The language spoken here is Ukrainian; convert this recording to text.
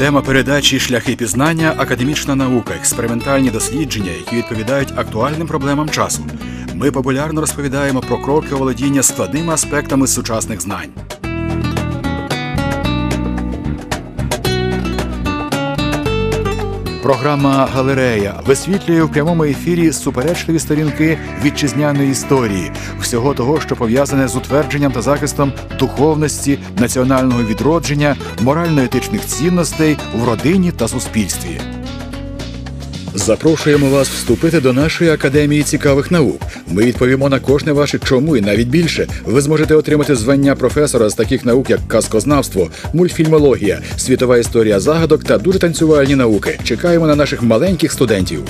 Тема передачі Шляхи пізнання академічна наука, експериментальні дослідження, які відповідають актуальним проблемам часу. Ми популярно розповідаємо про кроки оволодіння складними аспектами сучасних знань. Програма Галерея висвітлює в прямому ефірі суперечливі сторінки вітчизняної історії, всього того, що пов'язане з утвердженням та захистом духовності, національного відродження, морально-етичних цінностей в родині та суспільстві. Запрошуємо вас вступити до нашої академії цікавих наук. Ми відповімо на кожне ваше чому і навіть більше. Ви зможете отримати звання професора з таких наук, як казкознавство, мультфільмологія, світова історія загадок та дуже танцювальні науки. Чекаємо на наших маленьких студентів.